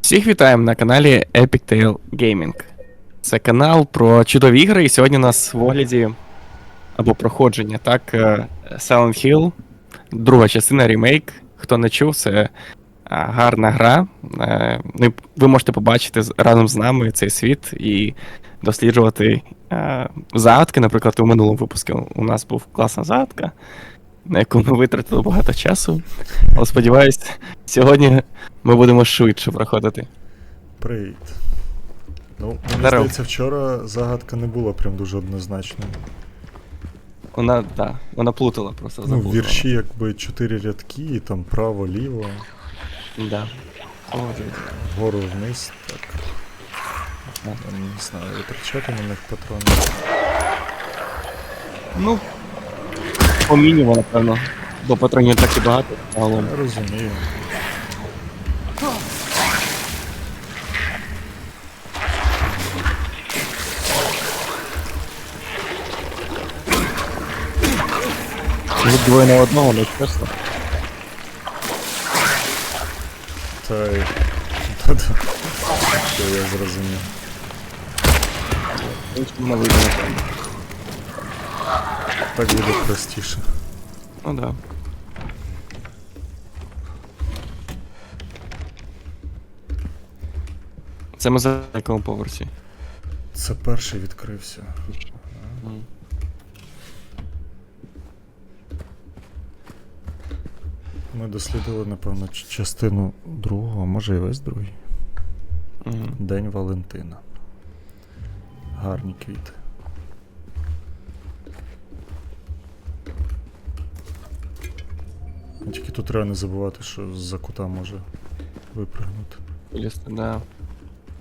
Всіх вітаємо на каналі Epic Tale Gaming. Це канал про чудові ігри, і сьогодні у нас в огляді або проходження, так, е, Silent Hill, друга частина ремейк. Хто не чув, це гарна гра. Е, Ви можете побачити разом з нами цей світ і досліджувати е, загадки. Наприклад, у минулому випуску у нас був класна загадка, на яку ми витратили багато часу. Але сподіваюсь, сьогодні ми будемо швидше проходити. Привіт. Ну, мені Здоров. здається, вчора загадка не була прям дуже однозначною. Вона, да, вона плутала просто Ну, в заплутала. вірші якби чотири рядки, і там право, ліво, Да. О, вгору вниз, так. Ага. Я не знаю, витрачати на них патрони. Ну, по мінімуму, напевно. Бо патронів так і багато, загалом. Я розумію. Ви двоє на одного, не чесно. Та й. Все, я зрозумів. Іншому не вийде, напевно. Так буде простіше. Ну да. Це ми за якому поверсі. Це перший відкрився. Ми дослідили, напевно, частину другого, а може і весь другий. Мгм. День Валентина. Гарні квіти. Тільки тут треба не забувати, що з-за кута може випрыгнути. Вилізти, да.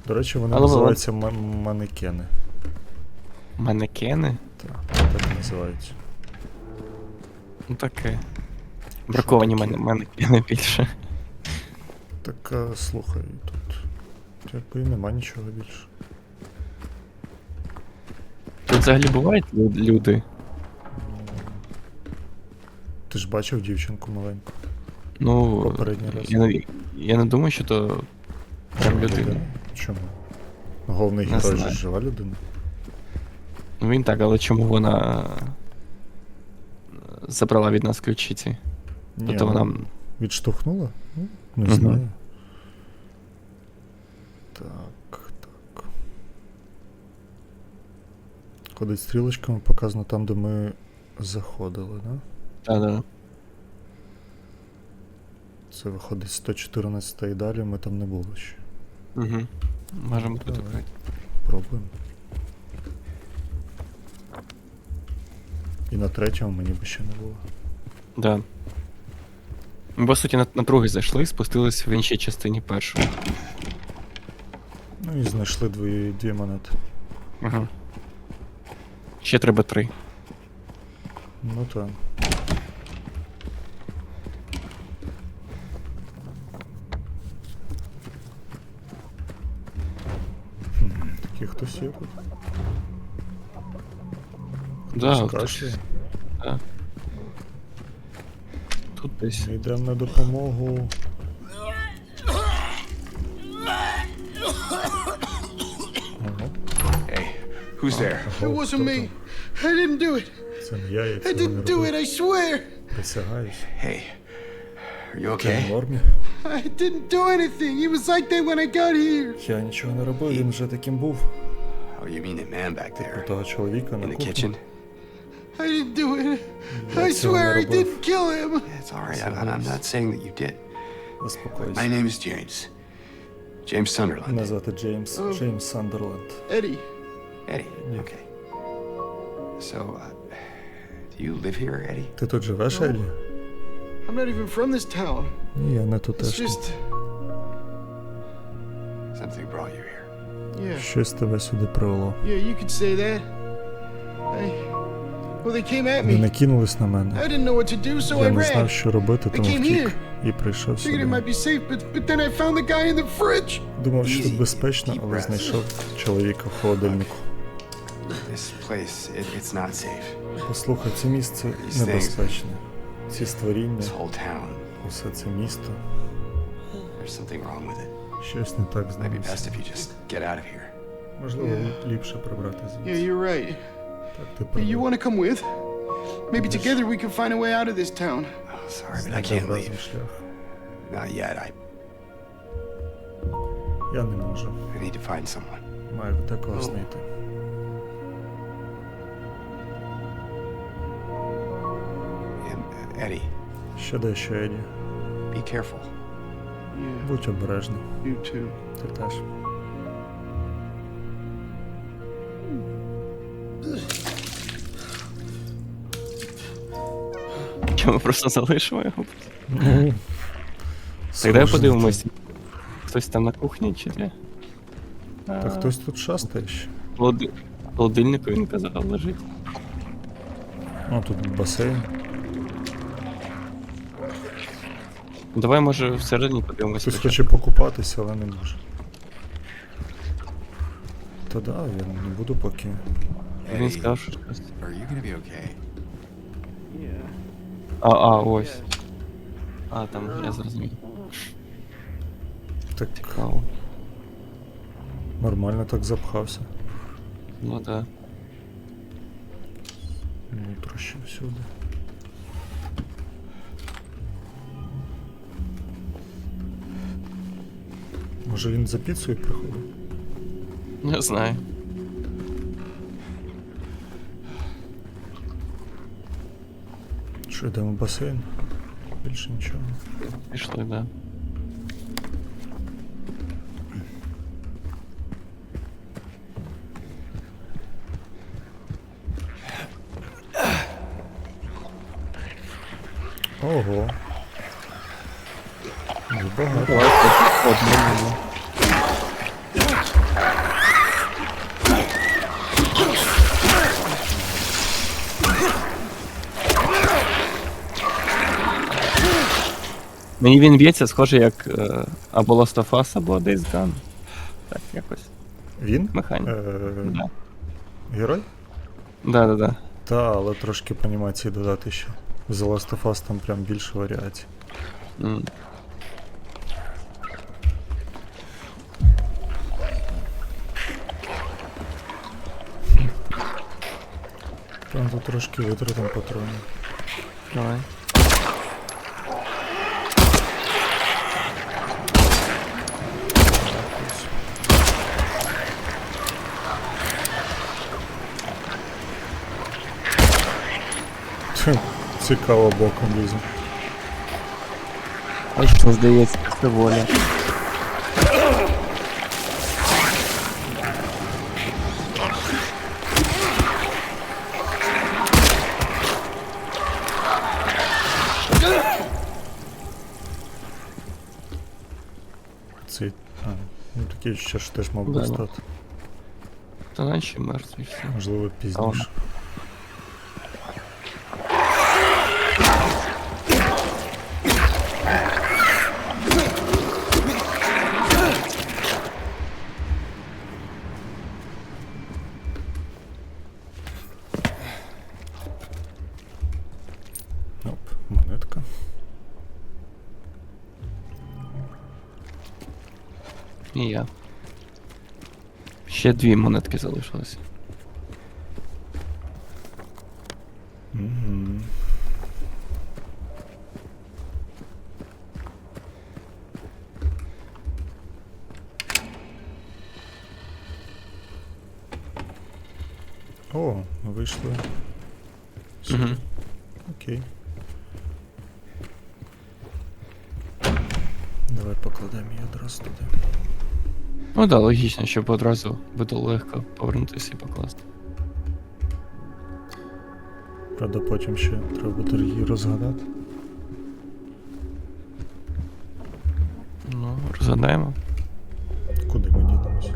До речі, вони Але називаються ма- манекени. Манекени? Так, так і називаються. Ну таке. Браковані таке? манекени більше. Так, а, слухай, тут. Якби і нема нічого більше. Тут взагалі бувають люди. Ти ж бачив дівчинку маленьку. Ну, Попередній раз. я, не- я не думаю, що то прям людина. Чому? Головний Не герой же знаю. жива людина. Ну він так, але чому вона е, забрала від нас ключі ці? Ні, Тобто ну, вона. Відштовхнула? Ну, не Мгм. знаю. Так, так. Ходить стрілочками, показано там, де ми заходили, да? Та-да. Це виходить 114 і далі, ми там не були ще. Угу. Можемо тут Давай. відкрити. Пробуємо. І на третьому мені би ще не було. Да. Ми, по суті, на, на другий зайшли, спустились в іншій частині першої. Ну і знайшли дві, дві монети. Угу. Ще треба три. Ну так. Хм, Такий хтось є тут. Да, Хтось. Тут десь. Ми йдемо на допомогу. Ага. Who's there? It wasn't me. I didn't do it. там? Це не я, я I цього не didn't do it, робив. I swear. Присягаюсь. Hey, are you Ти в okay? нормі? I didn't do anything. He was like that when I got here. Я нічого не робив, він вже таким був. Oh, you mean the man back У there того чоловіка на in the кухні. kitchen? I didn't do it. Я I цього swear не I робив. didn't kill him. It's all right. I'm, I'm not saying that you did. My Заспокойся. name is James. James Sunderland. Мене звати Джеймс. Oh. Джеймс Сандерленд. Eddie, Eddie. Yeah. Okay. So, uh, do you live here, Eddie? Ти тут живеш, Елі? I'm not even from this town. Ні, я не It's тутешній. just, Something brought you here. yeah, Щось тебе сюди привело. yeah, you could say that. I, well, they came at Вони me. накинулись на I мене. didn't know what to do, so I Я не ran. знав, що робити, тому came втік here. і прийшов Figured it сюди. might be safe, but, but then I found the guy in the fridge. Думав, що Easy. тут безпечно, але знайшов чоловіка в холодильнику. This place, it, it's not safe. Послухай, це місце These things. небезпечне. Ці створіння, This whole town, усе це місто. there's something wrong with it. Щось не так з Might be ним. best if you just get out of here. Можливо, ліпше прибрати Yeah, звідси. you're right. Так, ти Hey, you правий. want to come with? Maybe Yes. together we can find a way out of this town. Oh, sorry, but I Знайти can't разом leave. шлях. Not yet. I, Я не можу. I need to find someone. Маю декого Ну. знайти. Eddie, Ще дещо, Еді. be careful. Yeah, Будь обережний. you too. Ти теж. Чи ми просто залишимо його? Ну, Тоді подивимось. Хтось там на кухні чи де? Та хтось тут шастає ще. Холоди... Він казав лежить. О, тут басейн. Давай, може, всередині подивимось. Хтось хоче покупатися, але не може. Та да, я не буду поки. Він сказав, що щось. are you gonna be okay? А, а, ось. А, там, я зрозумів. Так Цікаво. нормально так запхався. Ну да. Нутро ще всюди. Може він за піцею приходив? Не знаю. Що йдемо в басейн? Більше нічого. Пішли, да. Ого. Дуже Давай. Мені він б'ється, схоже, як е, або Last of Us, або Days Gone. Так, якось. Він? Механік. Е, Да. Герой? Да, да, да. Та, але трошки по анімації додати ще. В The Last of Us там прям більше варіацій. М. Там тут трошки витратим патронів. Давай. Цікаво боком лізу. А що здається, це воля. Ну такий ще ж теж мав би Да, стати. Та наші мертві всі. Можливо, пізніше. Ще дві монетки залишилось. Угу. О, вийшли. Угу. Окей. Давай покладемо її одразу туди. Ну да, логічно, щоб одразу буде легко повернутися і покласти. Правда, потім ще треба буде її розгадати. Ну, розгадаємо. Куди ми дінемось?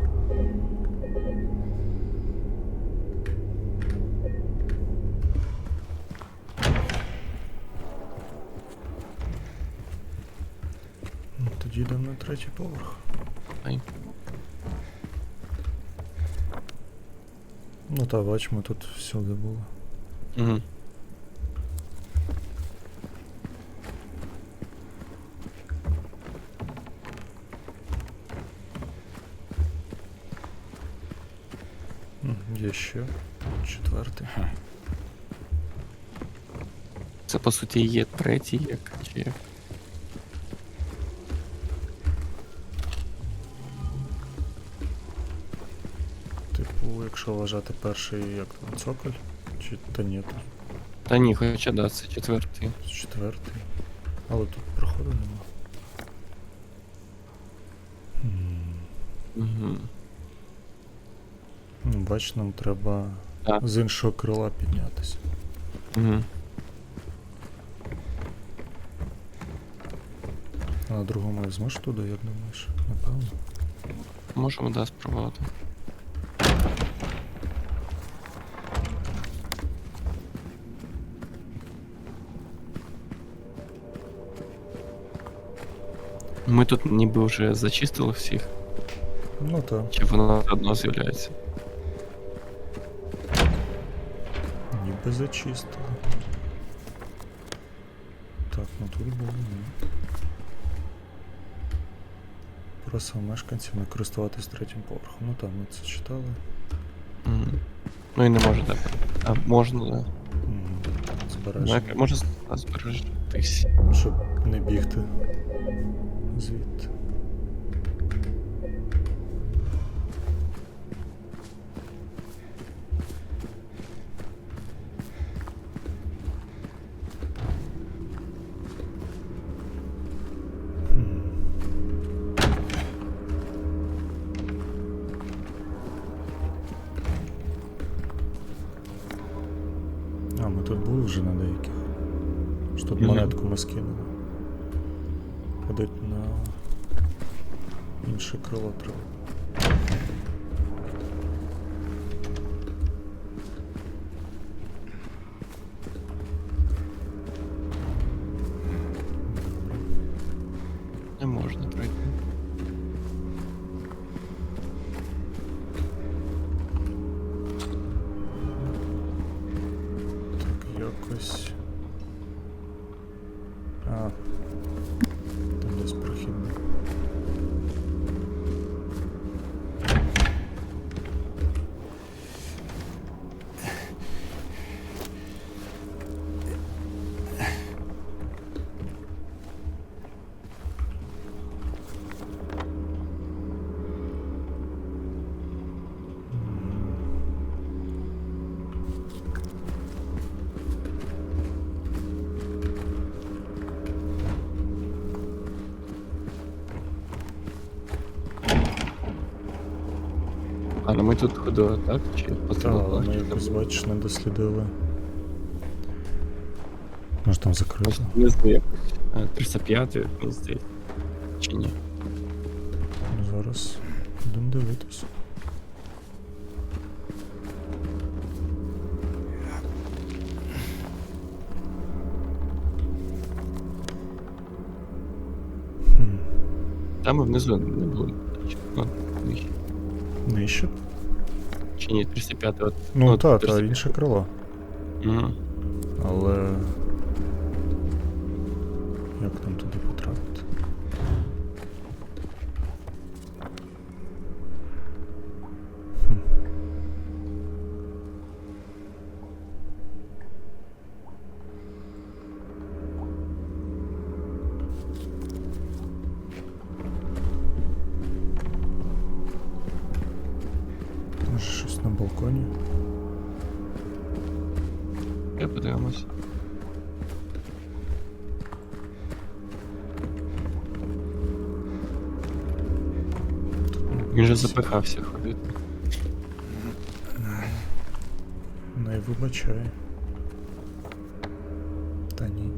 Ну, Тоді йдемо на третій поверх. Ай. Ну та бачимо, тут все всюди було. Угу. Є ще четвертий. Це по суті є третій як чи як? Якщо вважати перший як там цоколь, чи та ні, то Та ні, хоча да, це четвертий. четвертий. Але тут проходу нема. Угу. Ну, бач, нам треба Так. з іншого крила піднятися. Угу. А на другому я зможеш туди, як думаєш? Напевно. Можемо да, спробувати. Ми тут ніби вже зачистили всіх, Ну так, чи воно все одно з'являється. ніби зачистили. Так, ну тут було ні. Просив мешканців не користуватись третім поверхом. Ну там ми це читали. Мгм. Ну і не може так. А можна, да. Мгм. Ну, Збереження. як- може з- збережтись. Ну, Щоб не бігти звідти. Ми тут ходили, так? Чи по Та, але ми якось, бачиш, не дослідили. Може там закрито. Ось внизу якось. Е, 305, мені здається. Чи ні? Ну, Зараз будемо дивитися. Там ми внизу не були. Чи- Ну. Нижче? Чи ні, 305 от. Ну, ну та, та інше крило. Угу. Але. Щось? Я подивимось. Він же запихався ходити. Не вибачай. Та ні.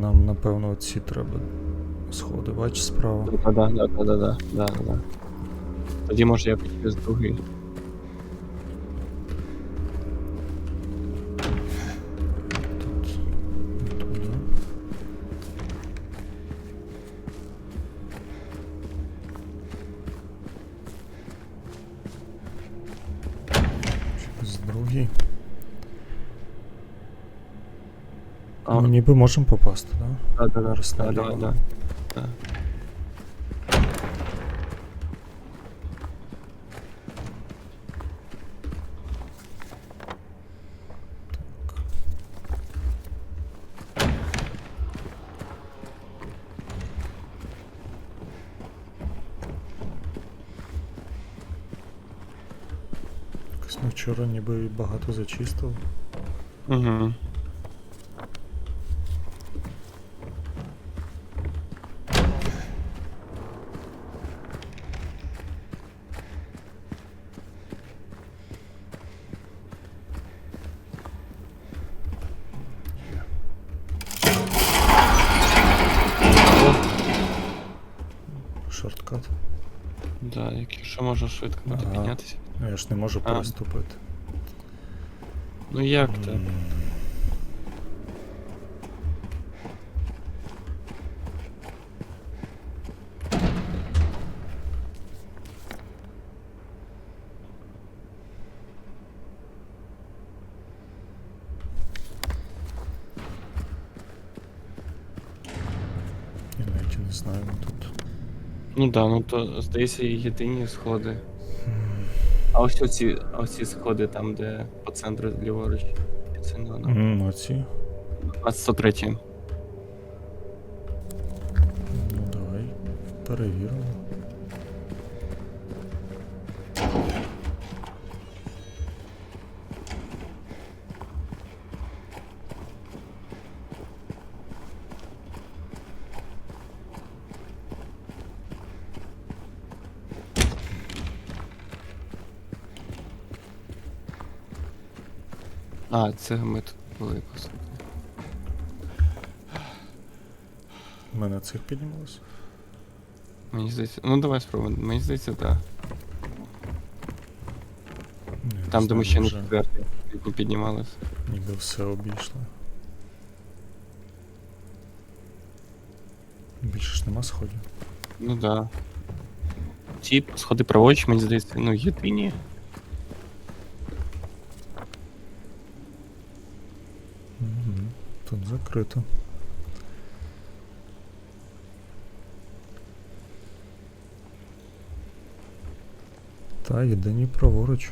Нам, напевно, оці треба сходи, бач справа. Да, да, да, да, да, да, да. Тоді може якось через другий. Тут. Туди. Через другий. А, Ну, ніби можемо попасти, да? да, да, да, Зараз да, да, наліво. да, Вчора ніби багато зачистив. Угу. Шорткат. Да, можу швидко буде Ага. піднятися. Ну я ж не можу А. переступити. Ну як то? М, Я навіть і не знаю ну тут. Ну да, ну то здається єдині сходи. А ось оці, оці сходи там, де по центру ліворуч. Це не воно. М, Оці. 103. Ну давай. Перевіримо. А, це ми тут були по суті. Ми на цих піднімалися. Мені здається. Ну давай спробуємо. Мені здається, так. Ні, Там, де ми ще не вже четвертий не піднімалися. Ніби все обійшли. Більше ж нема сходів. Ну да. Ці сходи праворуч, мені здається, ну єдині. Угу. Тут закрито. Та, єдині праворуч.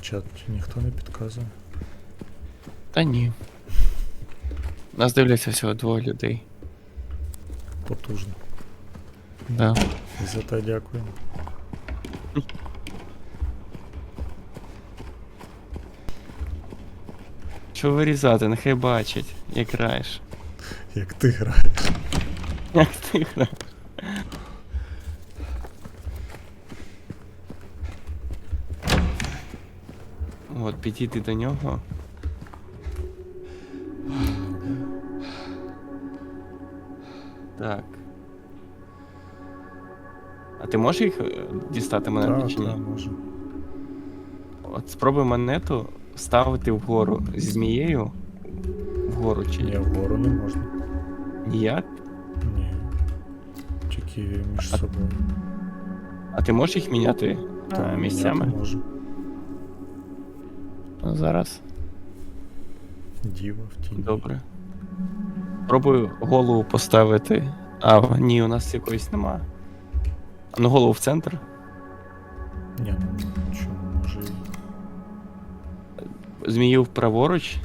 Чат ніхто не підказує. Та ні. Нас дивляться всього двоє людей. Потужно. Да. За те дякую. Що вирізати, нехай бачать, як граєш. Як ти граєш. Як ти граєш. От, підійти до нього. Можеш їх е, дістати монету Так, чи ні? так, може. От спробуй монету ставити вгору зі змією. Вгору чи Ні, вгору не можна. ніяк? Ні. Тільки між А- собою. А ти можеш їх міняти Та, е, місцями? міняти Можу. Ну, зараз. Діва в тіні. Добре. Пробую голову поставити. А, ні, у нас якоїсь нема. Ну голову в центр. Ні, ну нічого, може і. Змію праворуч.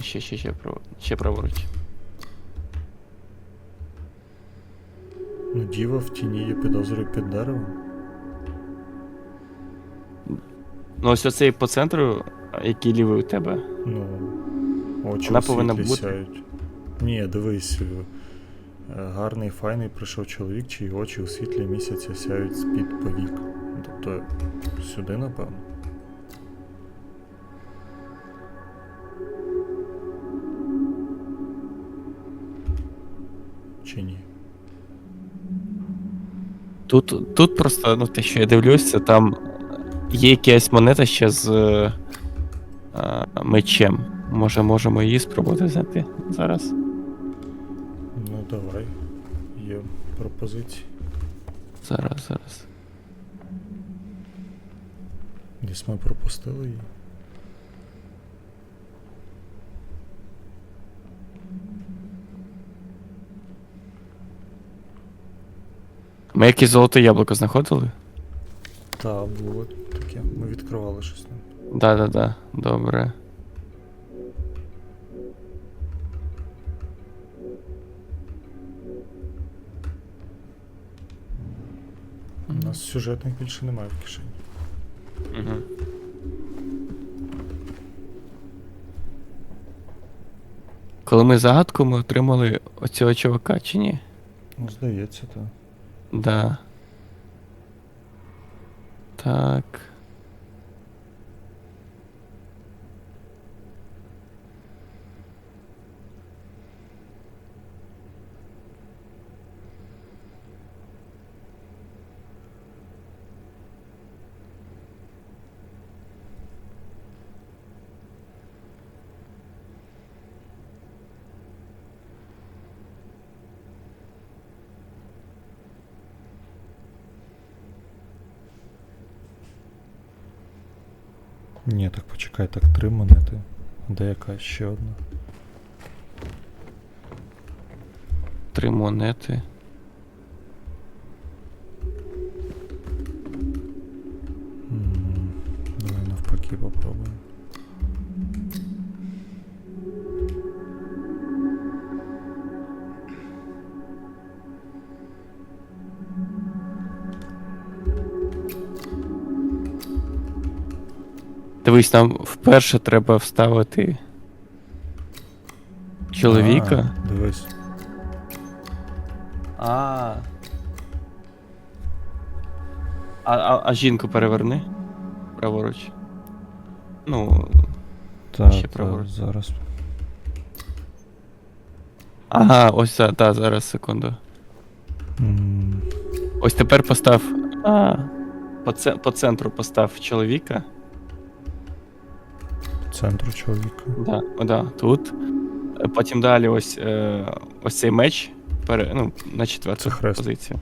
Ще, ще, ще, право- ще праворуч. Ну, діва в тіні є підозрюю під деревом. Ну, ось оцей по центру, який лівий у тебе. Ну, очі Вона повинна бути. сяють. Ні, дивись. Гарний, файний прийшов чоловік, чиї очі у світлі місяця сяють з-під повік. Тобто сюди, напевно. Чи ні? Тут, тут просто, ну, те, що я дивлюся, там є якась монета ще з е, е, мечем. Може, можемо її спробувати знайти зараз. Давай. Є пропозиції. Зараз, зараз. Десь ми пропустили її. Ми якесь золоте яблуко знаходили? Та, було таке. Ми відкривали щось там. Да-да-да, добре. У нас сюжетних більше немає в кишені. Угу. Коли ми загадку, ми отримали оцього чувака, чи ні? Ну, здається, так. Да. Так. Ні, так почекай, так три монети. Де яка ще одна? Три монети. М, Давай навпаки попробуємо. Дивись, нам вперше треба вставити чоловіка. А, дивись. А. А, а, а жінку переверни. Праворуч. Ну. Та, Ще та, праворуч. зараз. Ага, ось так, та, зараз, секунду. М, Ось тепер постав. А. По, це, по центру постав чоловіка. Центру чоловіка. Да, да, тут. Потім далі ось, е, ось цей меч. Пере, ну, на четверту Це хрест. позицію.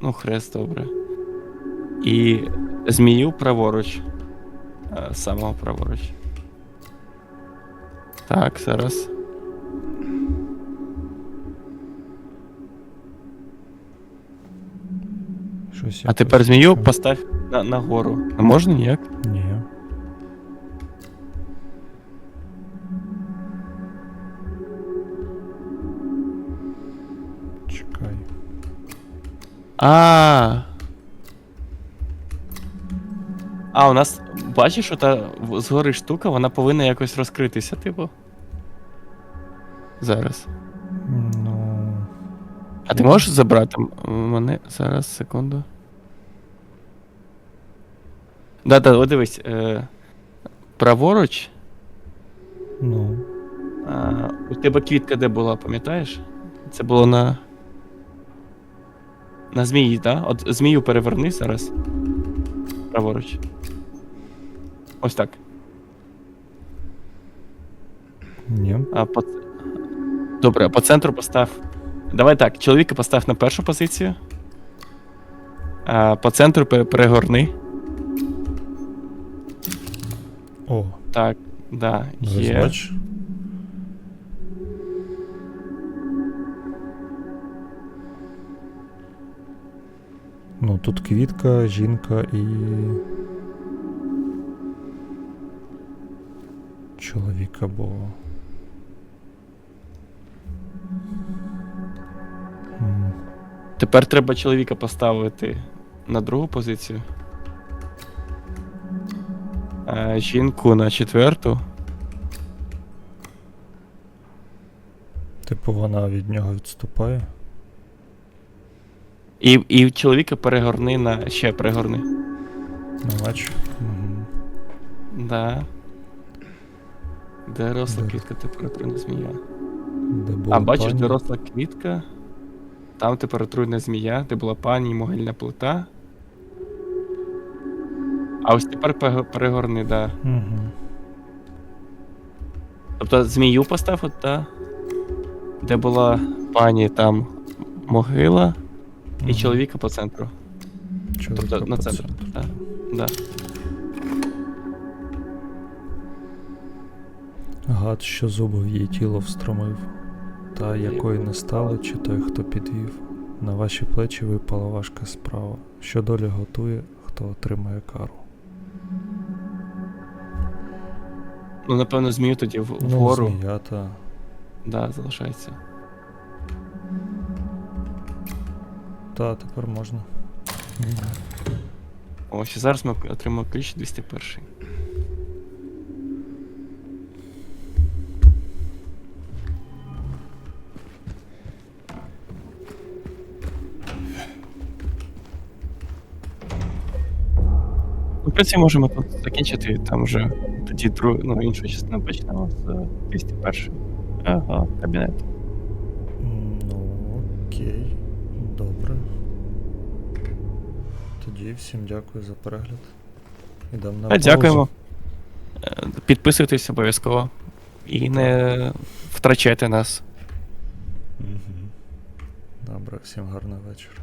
Ну, хрест, добре. І змію праворуч. Е, самого праворуч. Так, зараз. Щось А тепер змію таке. постав на, нагору. Не можна ніяк? Ні. А. А, у нас. Бачиш, ота в- згори штука, вона повинна якось розкритися, типу. Зараз. Ну. А ти можеш забрати мене зараз, секунду. Да-да, от дивись. Е, праворуч. Ну. А, у тебе квітка де була, пам'ятаєш? Це було на. На змії, так? Да? От змію переверни зараз. Праворуч. Ось так. Ні. А по... Добре, по центру постав. Давай так, чоловіка постав на першу позицію. А по центру перегорни. О, Так, да, є. Тут квітка, жінка і. Чоловік або. Тепер треба чоловіка поставити на другу позицію. А жінку на четверту. Типу вона від нього відступає. І, і чоловіка перегорни на. ще перегорни. Ну, бач. Угу. Да. Де росла Де? квітка температурна змія? Де була А бачиш, пані. де росла квітка. Там температурна змія, де була пані і могильна плита. А ось тепер перегорни, да. Угу. Тобто змію постав, от, да. Де була пані там могила, і чоловіка по центру. Тобто на центр. Да. Да. Гад, що зуби в її тіло встромив, та якої не стало, чи той, хто підвів. На ваші плечі випала важка справа. Що доля готує, хто отримає кару. Ну, напевно, змію тоді в- Ну, вгору. зміята. Да, залишається. Та, тепер можна. О, ще зараз ми отримаємо ключ 201. Ну, в принципі, можемо тут закінчити, там вже тоді ну, іншу частину почнемо з е, 201. Ага, кабінет. Добре. Тоді всім дякую за перегляд. Ідемо на А, паузу. дякуємо. Е, Підписуйтесь обов'язково. І не втрачайте нас. Угу. Добре, всім гарного вечора.